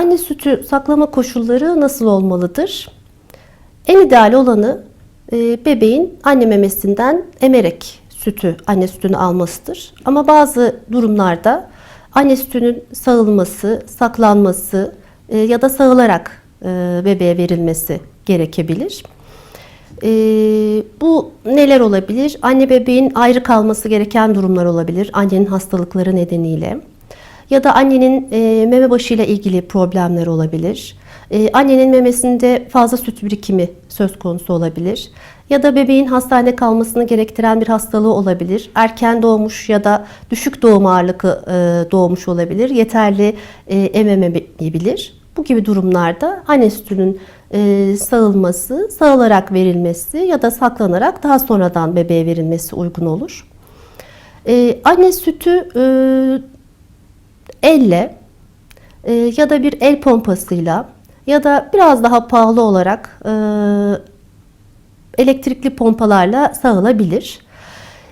Anne sütü saklama koşulları nasıl olmalıdır? En ideal olanı e, bebeğin anne memesinden emerek sütü, anne sütünü almasıdır. Ama bazı durumlarda anne sütünün sağılması, saklanması e, ya da sağılarak e, bebeğe verilmesi gerekebilir. Bu neler olabilir? Anne bebeğin ayrı kalması gereken durumlar olabilir. Annenin hastalıkları nedeniyle. Ya da annenin e, meme başıyla ilgili problemler olabilir. E, annenin memesinde fazla süt birikimi söz konusu olabilir. Ya da bebeğin hastanede kalmasını gerektiren bir hastalığı olabilir. Erken doğmuş ya da düşük doğum ağırlıklı e, doğmuş olabilir. Yeterli e, ememeyebilir. Bu gibi durumlarda anne sütünün e, sağılması, sağılarak verilmesi ya da saklanarak daha sonradan bebeğe verilmesi uygun olur. E, anne sütü e, elle e, ya da bir el pompasıyla ya da biraz daha pahalı olarak e, elektrikli pompalarla sağılabilir.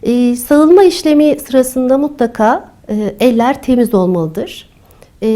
E, sağılma işlemi sırasında mutlaka e, eller temiz olmalıdır. E,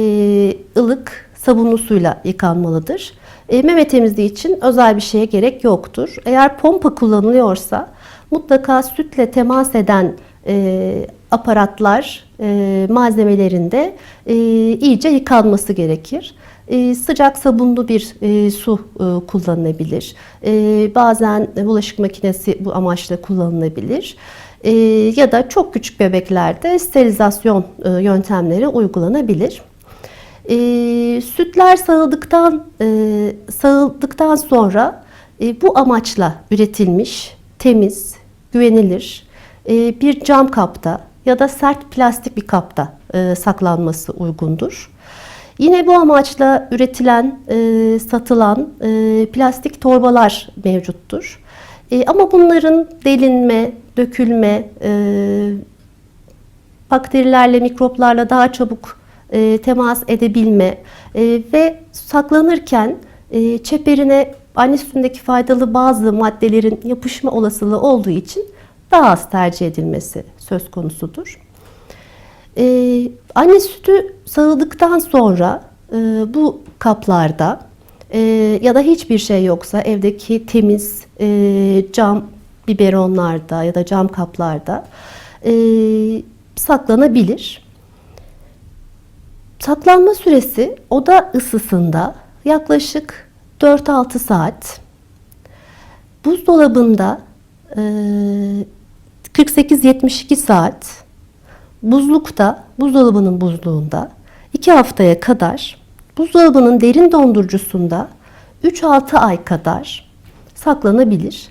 ılık sabunlu suyla yıkanmalıdır. E, meme temizliği için özel bir şeye gerek yoktur. Eğer pompa kullanılıyorsa mutlaka sütle temas eden e, aparatlar e, malzemelerinde e, iyice yıkanması gerekir. E, sıcak sabunlu bir e, su e, kullanılabilir. E, bazen bulaşık makinesi bu amaçla kullanılabilir. E, ya da çok küçük bebeklerde sterilizasyon e, yöntemleri uygulanabilir. E, sütler sağıldıktan e, sağıldıktan sonra e, bu amaçla üretilmiş, temiz, güvenilir e, bir cam kapta ya da sert plastik bir kapta e, saklanması uygundur. Yine bu amaçla üretilen, e, satılan e, plastik torbalar mevcuttur. E, ama bunların delinme, dökülme, e, bakterilerle, mikroplarla daha çabuk e, temas edebilme e, ve saklanırken e, çeperine anne sütündeki faydalı bazı maddelerin yapışma olasılığı olduğu için daha az tercih edilmesi söz konusudur. Ee, anne sütü sağıldıktan sonra e, bu kaplarda e, ya da hiçbir şey yoksa evdeki temiz e, cam biberonlarda ya da cam kaplarda e, saklanabilir. Saklanma süresi oda ısısında yaklaşık 4-6 saat. Buzdolabında e, 48-72 saat buzlukta, buzdolabının buzluğunda 2 haftaya kadar buzdolabının derin dondurucusunda 3-6 ay kadar saklanabilir.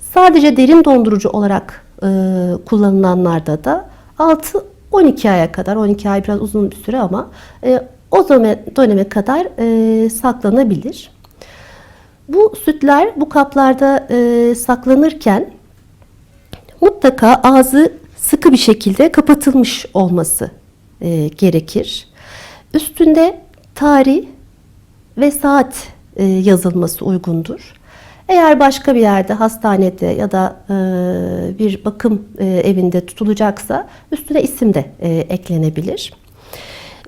Sadece derin dondurucu olarak e, kullanılanlarda da 6-12 aya kadar, 12 ay biraz uzun bir süre ama e, o döneme, döneme kadar e, saklanabilir. Bu sütler bu kaplarda e, saklanırken mutlaka ağzı sıkı bir şekilde kapatılmış olması e, gerekir. Üstünde tarih ve saat e, yazılması uygundur. Eğer başka bir yerde, hastanede ya da e, bir bakım e, evinde tutulacaksa üstüne isim de e, eklenebilir.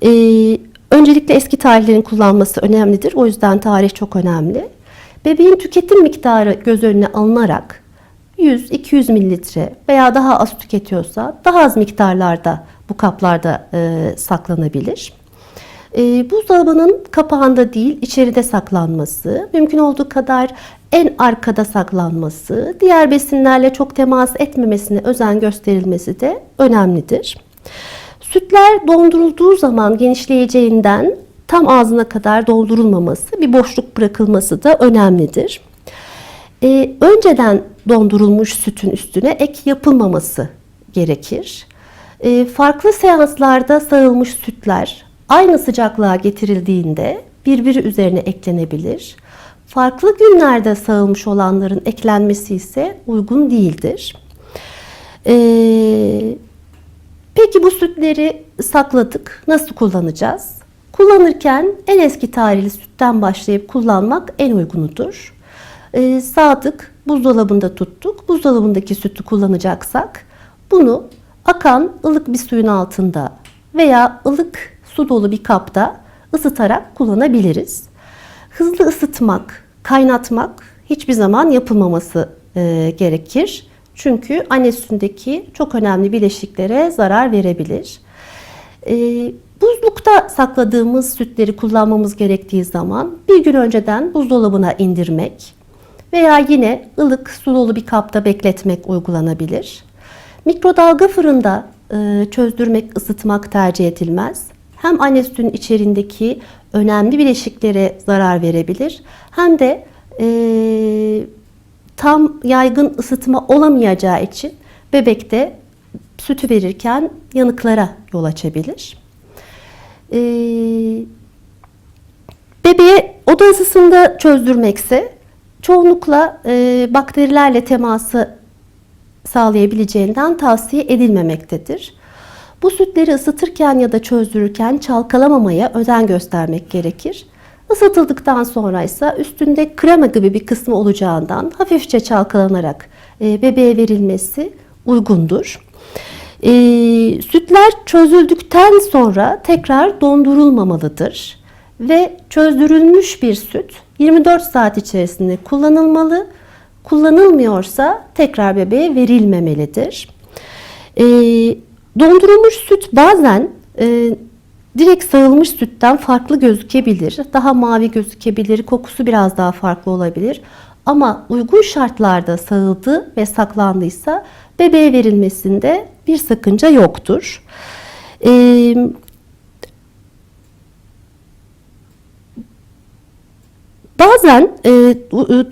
E, öncelikle eski tarihlerin kullanması önemlidir. O yüzden tarih çok önemli. Bebeğin tüketim miktarı göz önüne alınarak 100-200 mililitre veya daha az tüketiyorsa daha az miktarlarda bu kaplarda e, saklanabilir. E, buzdolabının kapağında değil içeride saklanması, mümkün olduğu kadar en arkada saklanması, diğer besinlerle çok temas etmemesine özen gösterilmesi de önemlidir. Sütler dondurulduğu zaman genişleyeceğinden tam ağzına kadar doldurulmaması, bir boşluk bırakılması da önemlidir. Ee, önceden dondurulmuş sütün üstüne ek yapılmaması gerekir. Ee, farklı seanslarda sağılmış sütler aynı sıcaklığa getirildiğinde birbiri üzerine eklenebilir. Farklı günlerde sağılmış olanların eklenmesi ise uygun değildir. Ee, peki bu sütleri sakladık. Nasıl kullanacağız? Kullanırken en eski tarihli sütten başlayıp kullanmak en uygunudur. Ee, sadık buzdolabında tuttuk. Buzdolabındaki sütü kullanacaksak bunu akan ılık bir suyun altında veya ılık su dolu bir kapta ısıtarak kullanabiliriz. Hızlı ısıtmak, kaynatmak hiçbir zaman yapılmaması e, gerekir. Çünkü anne sütündeki çok önemli bileşiklere zarar verebilir. E, buzlukta sakladığımız sütleri kullanmamız gerektiği zaman bir gün önceden buzdolabına indirmek veya yine ılık su dolu bir kapta bekletmek uygulanabilir. Mikrodalga fırında e, çözdürmek, ısıtmak tercih edilmez. Hem anne sütünün içerisindeki önemli bileşiklere zarar verebilir hem de e, tam yaygın ısıtma olamayacağı için bebekte sütü verirken yanıklara yol açabilir. E, bebeğe oda ısısında çözdürmekse çoğunlukla e, bakterilerle teması sağlayabileceğinden tavsiye edilmemektedir. Bu sütleri ısıtırken ya da çözdürürken çalkalamamaya özen göstermek gerekir. Isıtıldıktan sonra ise üstünde krema gibi bir kısmı olacağından hafifçe çalkalanarak e, bebeğe verilmesi uygundur. E, sütler çözüldükten sonra tekrar dondurulmamalıdır ve çözdürülmüş bir süt 24 saat içerisinde kullanılmalı. Kullanılmıyorsa tekrar bebeğe verilmemelidir. E, dondurulmuş süt bazen e, direkt sağılmış sütten farklı gözükebilir. Daha mavi gözükebilir, kokusu biraz daha farklı olabilir. Ama uygun şartlarda sağıldı ve saklandıysa bebeğe verilmesinde bir sakınca yoktur. Ee, Bazen e,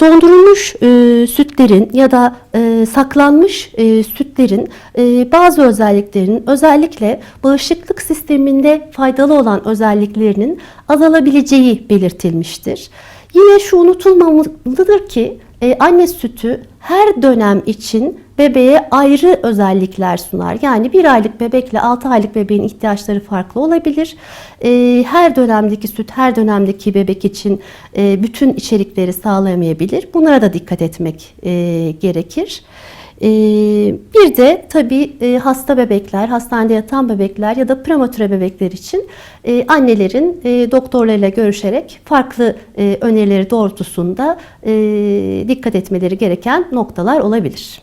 dondurulmuş e, sütlerin ya da e, saklanmış e, sütlerin e, bazı özelliklerinin özellikle bağışıklık sisteminde faydalı olan özelliklerinin azalabileceği belirtilmiştir. Yine şu unutulmamalıdır ki e, anne sütü her dönem için bebeğe ayrı özellikler sunar. Yani bir aylık bebekle 6 aylık bebeğin ihtiyaçları farklı olabilir. E, her dönemdeki süt her dönemdeki bebek için e, bütün içerikleri sağlayamayabilir. Bunlara da dikkat etmek e, gerekir. E, bir de tabii e, hasta bebekler, hastanede yatan bebekler ya da prematüre bebekler için e, annelerin e, doktorlarıyla görüşerek farklı önerileri doğrultusunda dikkat etmeleri gereken noktalar olabilir.